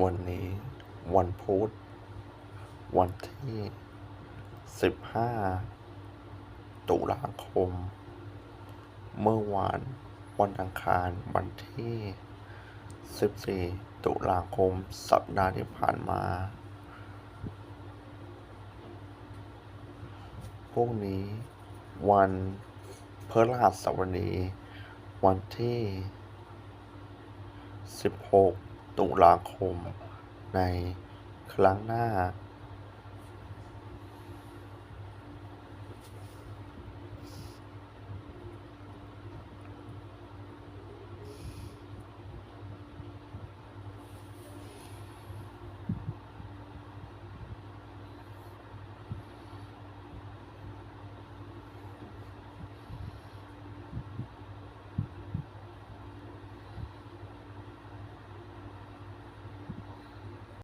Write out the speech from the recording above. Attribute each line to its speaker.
Speaker 1: วันนี้วันพุธวันที่ 15 ตุลาคม เมื่อวานวันอังคารวันที่ 14 ตุลาคม สัปดาห์ที่ผ่านมาพรุ่งนี้วันพฤหัสบดีวันที่ 16 ตุลาคมในครั้งหน้า